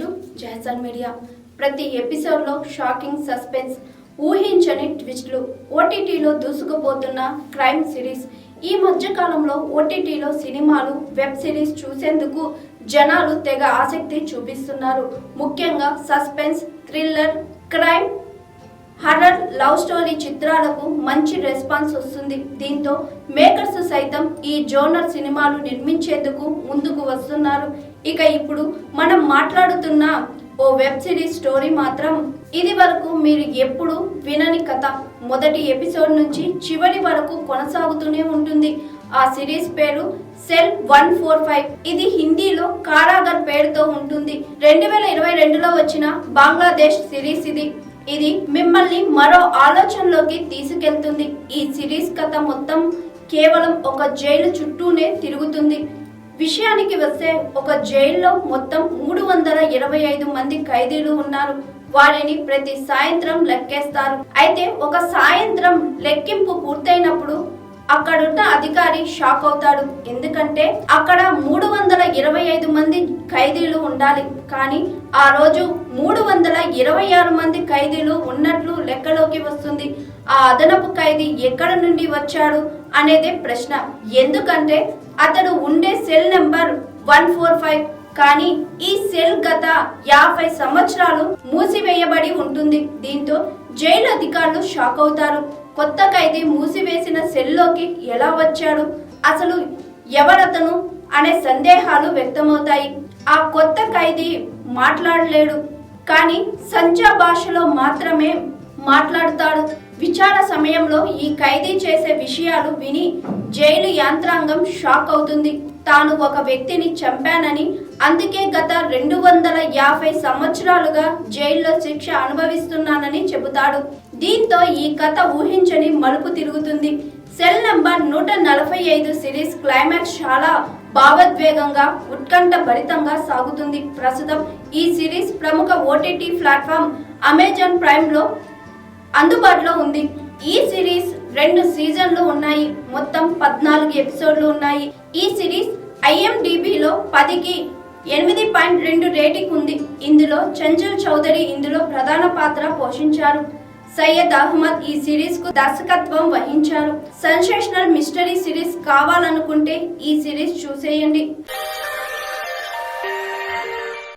To జహసన్ media. ప్రతి ఎపిసోడ్లో shocking suspense ఊహించని ట్విస్ట్లు ఓటీటీలో దూసుకుపోతున్న క్రైమ్ సిరీస్. ఈ మధ్య కాలంలో ఓటీటీలో సినిమాలు వెబ్ సిరీస్ చూసేందుకు జనాలు తెగ ఆసక్తి చూపిస్తున్నారు. ముఖ్యంగా suspense thriller crime horror love story చిత్రాలకు మంచి రెస్పాన్స్ వస్తుంది. దీంతో మేకర్స్ సైతం ఈ జోనర్ సినిమాలు నిర్మించేందుకు ముందుకు వస్తున్నారు. ఇక ఇప్పుడు మనం మాట్లాడుతున్న ఓ వెబ్ సిరీస్ స్టోరీ మాత్రం ఇది వరకు మీరు ఎప్పుడు వినని కథ. మొదటి ఎపిసోడ్ నుంచి చివరి వరకు కొనసాగుతూనే ఉంటుంది. ఆ సిరీస్ పేరు సెల్ వన్ ఫోర్ ఫైవ్. ఇది హిందీలో కారాగర్ పేరుతో ఉంటుంది. రెండు వేల ఇరవై రెండులో వచ్చిన బంగ్లాదేశ్ సిరీస్ ఇది. ఇది మిమ్మల్ని మరో ఆలోచనలోకి తీసుకెళ్తుంది. ఈ సిరీస్ కథ మొత్తం కేవలం ఒక జైలు చుట్టూనే తిరుగుతుంది. విషయానికి వస్తే ఒక జైల్లో మొత్తం మూడు వందల ఇరవై ఐదు మంది ఖైదీలు ఉన్నారు. వారిని ప్రతి సాయంత్రం లెక్కేస్తారు. అయితే ఒక సాయంత్రం లెక్కింపు పూర్తయినప్పుడు అక్కడున్న అధికారి షాక్ అవుతాడు. ఎందుకంటే అక్కడ మూడు వందల ఇరవై ఐదు మంది ఖైదీలు ఉండాలి. కానీ ఆ రోజు మూడు వందల ఇరవై ఆరు మంది ఖైదీలు ఉన్నట్లు లెక్కలోకి వస్తుంది. ఆ అదనపు ఖైదీ ఎక్కడ నుండి వచ్చాడు అనేదే ప్రశ్న. ఎందుకంటే అతడు ఉండే cell number one four five. కానీ ఈ సెల్ గత యాభై సంవత్సరాలు మూసివేయబడి ఉంటుంది. దీంతో జైలు అధికారులు షాక్ అవుతారు. కొత్త ఖైదీ మూసివేసిన సెల్లోకి ఎలా వచ్చాడు? అసలు ఎవరతను? అనే సందేహాలు వ్యక్తమవుతాయి. ఆ కొత్త ఖైదీ మాట్లాడలేడు. కానీ సంచా భాషలో మాత్రమే మాట్లాడతాడు. విచార సమయంలో ఈ ఖైదీ చేసే విషయాలు విని జైలు యాంత్రాంగం షాక్ అవుతుంది. తాను ఒక వ్యక్తిని చంపానని అందుకే గత రెండు వందల యాభై సంవత్సరాలుగా జైల్లో శిక్ష అనుభవిస్తున్నానని చెబుతాడు. దీంతో ఈ కథ ఊహించని మలుపు తిరుగుతుంది. సెల్ నంబర్ నూట నలభై ఐదు సిరీస్ క్లైమాక్స్ చాలా భావోద్వేగంగా ఉత్కంఠ భరితంగా సాగుతుంది. ప్రస్తుతం ఈ సిరీస్ ప్రముఖ ఓటీటీ ప్లాట్ఫామ్ అమెజాన్ ప్రైమ్లో అందుబాటులో ఉంది. ఈ సిరీస్ రెండు సీజన్లు ఉన్నాయి. మొత్తం పద్నాలుగు ఎపిసోడ్లు ఉన్నాయి. ఈ సిరీస్ ఐఎండిబిలో పదికి ఎనిమిది పాయింట్ రెండు రేటింగ్ ఉంది. ఇందులో చంచల్ చౌదరి ఇందులో ప్రధాన పాత్ర పోషించారు. సయ్యద్ అహ్మద్ ఈ సిరీస్కు దర్శకత్వం వహించారు. సెన్సేషనల్ మిస్టరీ సిరీస్ కావాలనుకుంటే ఈ సిరీస్ చూసేయండి.